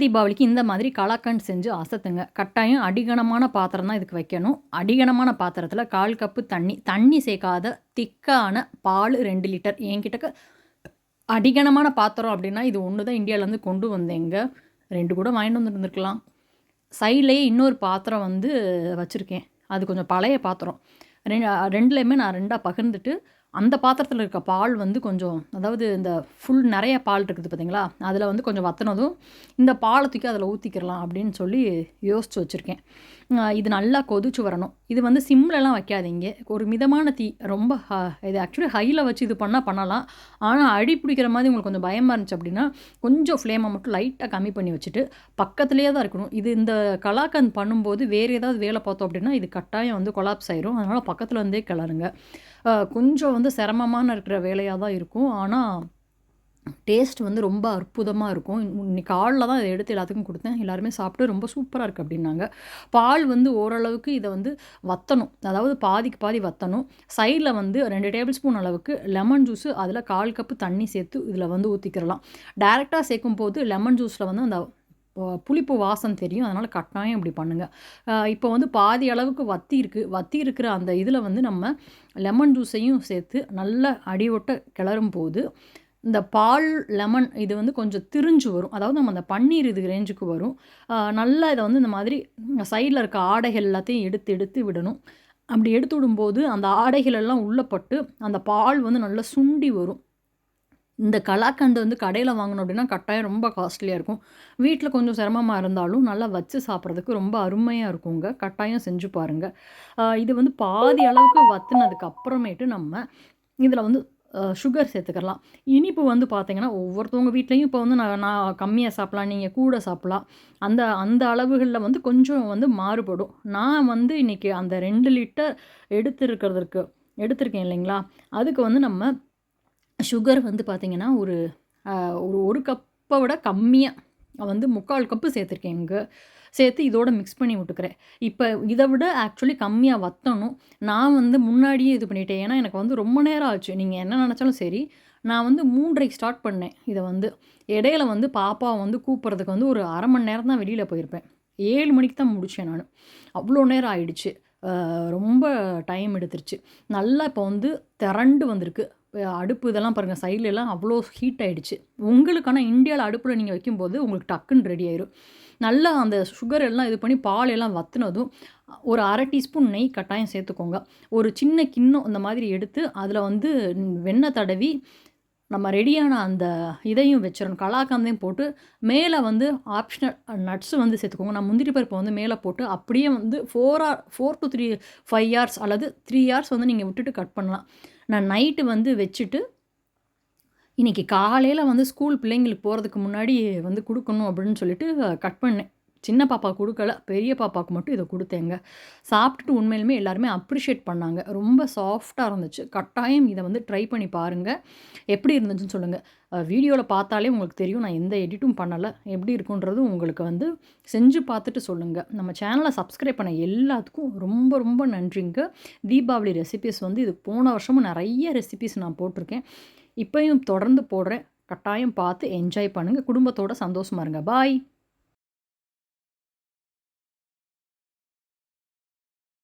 தீபாவளிக்கு இந்த மாதிரி கலாக்கண்ட் செஞ்சு அசத்துங்க. கட்டாயம் அடிகனமான பாத்திரம் தான் இதுக்கு வைக்கணும். அடிகனமான பாத்திரத்தில் கால் கப்பு தண்ணி தண்ணி சேர்க்காத திக்கான பால் ரெண்டு லிட்டர். என்கிட்ட அடிகனமான பாத்திரம் அப்படின்னா இது ஒன்று தான் இந்தியாவிலேருந்து கொண்டு வந்தேங்க. ரெண்டு கூட வாங்கிட்டு வந்துருந்துருக்கலாம் சைட்லேயே இன்னொரு பாத்திரம் வந்து வச்சுருக்கேன். அது கொஞ்சம் பழைய பாத்திரம். ரெண்டு ரெண்டுலேயுமே நான் ரெண்டாக பகிர்ந்துட்டு அந்த பாத்திரத்தில் இருக்க பால் வந்து கொஞ்சம் அதாவது இந்த ஃபுல் நிறைய பால் இருக்குது பார்த்தீங்களா அதில் வந்து கொஞ்சம் வத்தினதும் இந்த பாலை தூக்கி அதில் ஊற்றிக்கிறலாம் அப்படின்னு சொல்லி யோசித்து வச்சுருக்கேன். இது நல்லா கொதிச்சு வரணும். இது வந்து சிம்லலாம் வைக்காதீங்க. ஒரு மிதமான தீ ரொம்ப இது ஆக்சுவலி ஹையில் வச்சு இது பண்ணால் பண்ணலாம். ஆனால் அடி பிடிக்கிற மாதிரி உங்களுக்கு கொஞ்சம் பயமாக இருந்துச்சு அப்படின்னா கொஞ்சம் ஃப்ளேமை மட்டும் லைட்டாக கம்மி பண்ணி வச்சுட்டு பக்கத்துலேயே தான் இருக்கணும். இது இந்த கலாக்கந்த் பண்ணும்போது வேறு ஏதாவது வேலை பார்த்தோம் அப்படின்னா இது கட்டாயம் வந்து கொலாப்ஸ் ஆயிரும். அதனால் பக்கத்தில் இருந்தே கிளறுங்க. கொஞ்சம் வந்து சிரமமான இருக்கிற வேலையாக தான் இருக்கும். ஆனால் டேஸ்ட் வந்து ரொம்ப அற்புதமாக இருக்கும். இன்னைக்கு காலில் தான் இதை எடுத்து எல்லாத்துக்கும் கொடுத்தேன். எல்லாருமே சாப்பிட்டு ரொம்ப சூப்பராக இருக்குது அப்படின்னாங்க. பால் வந்து ஓரளவுக்கு இதை வந்து வற்றணும் அதாவது பாதிக்கு பாதி வற்றணும் சைடில் வந்து ரெண்டு டேபிள் ஸ்பூன் அளவுக்கு லெமன் ஜூஸு அதில் கால் கப்பு தண்ணி சேர்த்து இதில் வந்து ஊற்றிக்கிறலாம் டேரெக்டாக சேர்க்கும் போது லெமன் ஜூஸில் வந்து அந்த புளிப்பு வாசம் தெரியும் அதனால் கட்டாயம் இப்படி பண்ணுங்கள் இப்போ வந்து பாதி அளவுக்கு வத்தி இருக்குது வத்தி இருக்கிற அந்த இதில் வந்து நம்ம லெமன் ஜூஸையும் சேர்த்து நல்ல அடிவொட்ட கிளறும் போது இந்த பால் லெமன் இது வந்து கொஞ்சம் திரிஞ்சு வரும். அதாவது நம்ம அந்த பன்னீர் இது ரேஞ்சுக்கு வரும். நல்லா இதை வந்து இந்த மாதிரி சைடில் இருக்க ஆடைகள் எல்லாத்தையும் எடுத்து எடுத்து விடணும். அப்படி எடுத்து விடும்போது அந்த ஆடைகள் எல்லாம் உள்ளப்பட்டு அந்த பால் வந்து நல்லா சுண்டி வரும். இந்த கலாக்கண்டு வந்து கடையில் வாங்கணும் அப்படின்னா கட்டாயம் ரொம்ப காஸ்ட்லியாக இருக்கும். வீட்டில் கொஞ்சம் சிரமமாக இருந்தாலும் நல்லா வச்சு சாப்பிட்றதுக்கு ரொம்ப அருமையாக இருக்குங்க. கட்டாயம் செஞ்சு பாருங்கள் இது வந்து பாதி அளவுக்கு வத்துனதுக்கு அப்புறமேட்டு நம்ம இதில் வந்து சுகர் சேர்த்துக்கலாம். இனிப்பு வந்து பார்த்திங்கன்னா ஒவ்வொருத்தவங்க வீட்லேயும் இப்போ வந்து நான் நான் கம்மியாக சாப்பிட்லாம் நீங்கள் கூட சாப்பிட்லாம். அந்த அந்த அளவுகளில் வந்து கொஞ்சம் வந்து மாறுபடும். நான் வந்து இன்றைக்கி அந்த ரெண்டு லிட்டர் எடுத்துருக்கிறதுக்கு எடுத்திருக்கேன் இல்லைங்களா? அதுக்கு வந்து நம்ம சுகர் வந்து பார்த்திங்கன்னா ஒரு ஒரு ஒரு கப்பை விட கம்மியாக வந்து முக்கால் கப்பு சேர்த்துருக்கேன் இங்கே. சேர்த்து இதோட மிக்ஸ் பண்ணி விட்டுக்கிறேன். இப்போ இதை விட ஆக்சுவலி கம்மியாக வற்றணும் நான் வந்து முன்னாடியே இது பண்ணிட்டேன். ஏன்னா எனக்கு வந்து ரொம்ப நேரம் ஆச்சு. நீங்கள் என்ன நினச்சாலும் சரி நான் வந்து மூன்றைக்கு ஸ்டார்ட் பண்ணேன் இதை வந்து. இடையில வந்து பாப்பா வந்து கூப்பிட்றதுக்கு வந்து ஒரு அரை மணி நேரம் தான் வெளியில் போயிருப்பேன். ஏழு மணிக்கு தான் முடித்தேன் நான். அவ்வளோ நேரம் ஆயிடுச்சு. ரொம்ப டைம் எடுத்துருச்சு. நல்லா இப்போ வந்து திரண்டு வந்திருக்கு. அடுப்பு இதெல்லாம் பாருங்கள் சைட்லலாம் அவ்வளோ ஹீட் ஆகிடுச்சு உங்களுக்கான இந்தியாவில் அடுப்பில் நீங்கள் வைக்கும்போது உங்களுக்கு டக்குன்னு ரெடி ஆயிடும் நல்லா அந்த சுகர் எல்லாம் இது பண்ணி பால் எல்லாம் வத்துனதும் ஒரு அரை டீஸ்பூன் நெய் கட்டாயம் சேர்த்துக்கோங்க. ஒரு சின்ன கிண்ணம் இந்த மாதிரி எடுத்து அதில் வந்து வெண்ணெய் தடவி நம்ம ரெடியான அந்த இதையும் வச்சிடணும் கலாக்கந்தையும் போட்டு மேலே வந்து ஆப்ஷனல் நட்ஸு வந்து சேர்த்துக்கோங்க. நான் முந்திரி பருப்பை வந்து மேலே போட்டு அப்படியே வந்து four or four to three five hours அல்லது த்ரீ ஹார்ஸ் வந்து நீங்கள் விட்டுட்டு கட் பண்ணலாம். நான் நைட்டு வந்து வச்சுட்டு இன்றைக்கி காலையில் வந்து ஸ்கூல் பிள்ளைங்களுக்கு போகிறதுக்கு முன்னாடி வந்து கொடுக்கணும் அப்படின்னு சொல்லிட்டு கட் பண்ணேன். சின்ன பாப்பா கொடுக்கல பெரிய பாப்பாவுக்கு மட்டும் இதை கொடுத்தேங்க. சாப்பிட்டுட்டு உண்மையிலுமே எல்லாருமே அப்ரிஷியேட் பண்ணாங்க. ரொம்ப சாஃப்டாக இருந்துச்சு. கட்டாயம் இதை வந்து ட்ரை பண்ணி பாருங்கள் எப்படி இருந்துச்சுன்னு சொல்லுங்கள் வீடியோவில் பார்த்தாலே உங்களுக்கு தெரியும். நான் எந்த எடிட்டும் பண்ணலை. எப்படி இருக்குன்றது உங்களுக்கு வந்து செஞ்சு பார்த்துட்டு சொல்லுங்கள் நம்ம சேனலை சப்ஸ்கிரைப் பண்ண எல்லாத்துக்கும் ரொம்ப ரொம்ப நன்றிங்க. தீபாவளி ரெசிபிஸ் வந்து இது போன வருஷமும் நிறைய ரெசிபிஸ் நான் போட்டிருக்கேன். இப்போயும் தொடர்ந்து போடுறேன். கட்டாயம் பார்த்து என்ஜாய் பண்ணுங்கள் குடும்பத்தோட சந்தோஷமாக இருங்க. பாய்